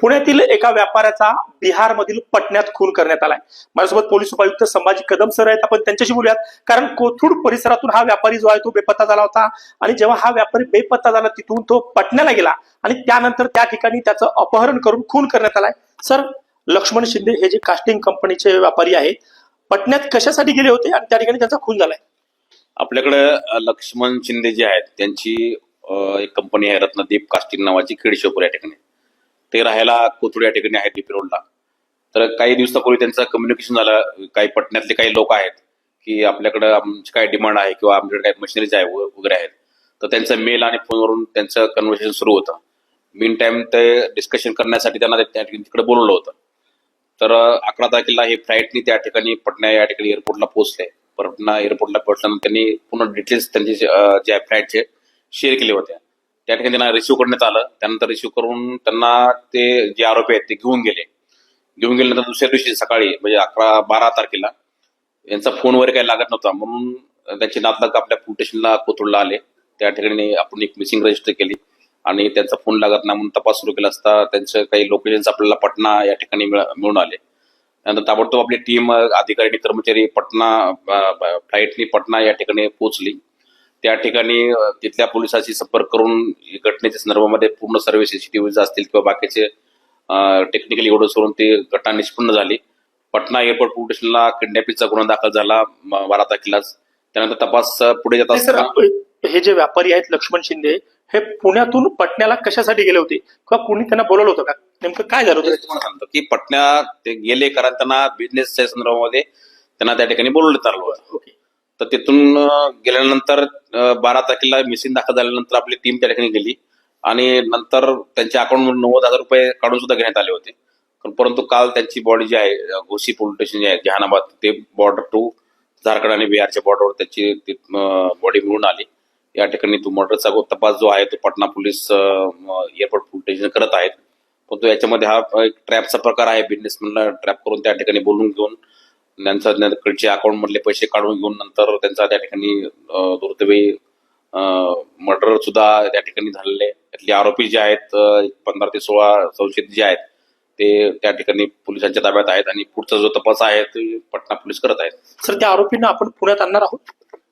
पुण्यातील एका व्यापाऱ्याचा बिहारमधील पटण्यात खून करण्यात आलाय. माझ्यासोबत पोलीस उपायुक्त संभाजी कदम सर आहेत. आपण त्यांच्याशी बोलूयात. कारण कोथरूड परिसरातून हा व्यापारी जो आहे तो बेपत्ता झाला होता. आणि जेव्हा हा व्यापारी बेपत्ता झाला तिथून तो पटण्याला गेला. आणि त्यानंतर त्या ठिकाणी त्याचं अपहरण करून खून करण्यात आलाय. सर लक्ष्मण शिंदे हे जे कास्टिंग कंपनीचे व्यापारी आहेत पटण्यात कशासाठी गेले होते? आणि त्या ठिकाणी त्यांचा खून झालाय. आपल्याकडे लक्ष्मण शिंदे जे आहेत त्यांची एक कंपनी आहे रत्नदीप कास्टिंग नावाची खेडशिवपूर या ठिकाणी. ते राहायला कोथरूड या ठिकाणी आहेत डीपी रोडला तर काही दिवसापूर्वी त्यांचं कम्युनिकेशन झालं काही पटण्यातले काही लोक आहेत की आपल्याकडं आमची काय डिमांड आहे किंवा आमच्याकडे काही मशिनरीज आहे व- वगैरे आहेत. तर त्यांचा मेल आणि फोनवरून त्यांचं कन्व्हर्सेशन सुरू होतं. मेन टाइम ते डिस्कशन करण्यासाठी त्यांना त्या ठिकाणी तिकडे बोलवलं होतं. तर अकरा तारखेला हे फ्लाईटनी त्या ठिकाणी पटना या ठिकाणी एअरपोर्टला पोहोचले. पटना एअरपोर्टला पोहोचल्यानंतर त्यांनी पूर्ण डिटेल्स त्यांचे जे जे फ्लाईटचे शेअर केले होते. त्या ठिकाणी त्यांना रिसिव्ह करण्यात आलं. त्यानंतर रिसिव्ह करून त्यांना ते जे आरोपी आहेत ते घेऊन गेले. घेऊन गेल्यानंतर दुसऱ्या दिवशी सकाळी म्हणजे अकरा बारा तारखेला यांचा फोन वगैरे काही लागत नव्हता. म्हणून त्यांचे नातलग आपल्या पोलीस स्टेशनला कोथरूडला आले. त्या ठिकाणी आपण एक मिसिंग रजिस्टर केली आणि त्यांचा फोन लागत नाही म्हणून तपास सुरू केला असता. त्यांचं काही लोकेशन्स आपल्याला पटना या ठिकाणी मिळ- मिळून आले. त्यानंतर ताबडतोब आपली टीम अधिकारी आणि कर्मचारी पटना फ्लाईटनी पटना या ठिकाणी पोहोचली. त्या ठिकाणी तिथल्या पोलिसांशी संपर्क करून घटनेच्या संदर्भामध्ये पूर्ण सर्व सीसीटीव्ही असतील किंवा बाकीचे टेक्निकली एवढं सोडून ती घटना निष्पन्न झाली. पटना एअरपोर्ट पोलीस स्टेशनला किडनॅपिंगचा गुन्हा दाखल झाला बारा तारखेलाच त्यानंतर तपास पुढे जात असताना हे जे व्यापारी आहेत लक्ष्मण शिंदे हे पुण्यातून पटण्याला कशासाठी गेले होते? किंवा कुणी त्यांना बोलवलं होतं का? नेमकं काय झालं होतं? तुम्हाला सांगतो की पटना ते गेले कारण त्यांना बिझनेसच्या संदर्भामध्ये त्यांना त्या ठिकाणी बोलवण्यात आलं होतं तर तिथून गेल्यानंतर बारा तारखेला मिसिंग दाखल झाल्यानंतर आपली टीम त्या ठिकाणी गेली. आणि नंतर त्यांच्या अकाउंटमधून नव्वद हजार रुपये काढून सुद्धा घेण्यात आले होते. पण परंतु काल त्यांची बॉडी जी आहे घोसी पोलीस स्टेशन जे आहे जहानाबाद ते बॉर्डर टू झारखंड आणि बिहारच्या बॉर्डरवर त्याची बॉडी मिळून आली. या ठिकाणी तो मर्डरचा तपास जो आहे तो Patna police airport police station करत आहेत. परंतु याच्यामध्ये हा एक ट्रॅपचा प्रकार आहे बिझनेसमॅनला ट्रॅप करून त्या ठिकाणी बोलून घेऊन त्यांच्याकडचे अकाउंट मधले पैसे काढून घेऊन नंतर त्यांचा त्या ठिकाणी दुर्दैवी मर्डर सुद्धा त्या ठिकाणी झालेले. त्यातले आरोपी जे आहेत पंधरा ते सोळा संशयित जे आहेत ते त्या ठिकाणी पोलिसांच्या ताब्यात आहेत आणि पुढचा जो तपास आहे ते पटना पोलीस करत आहेत. सर त्या आरोपींना आपण पुण्यात आणणार आहोत?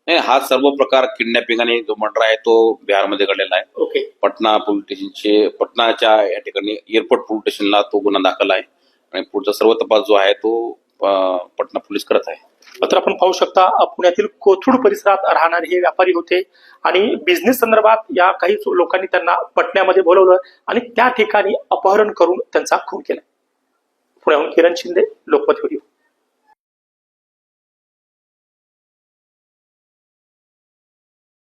नाही हा सर्व प्रकार किडनॅपिंग आणि जो मर्डर आहे तो बिहारमध्ये घडलेला आहे. ओके. पटना पोलीस स्टेशनचे पटनाच्या या ठिकाणी एअरपोर्ट पोलीस स्टेशनला तो गुन्हा दाखल आहे. आणि पुढचा सर्व तपास जो आहे तो पटना पोलीस करत आहे. तर आपण पाहू शकता पुण्यातील कोथरूड परिसरात राहणारे हे व्यापारी होते आणि बिझनेस संदर्भात या काही लोकांनी त्यांना पटण्यामध्ये बोलवलं आणि त्या ठिकाणी अपहरण करून त्यांचा खून केला. पुण्याहून किरण शिंदे लोकमत व्हिडिओ.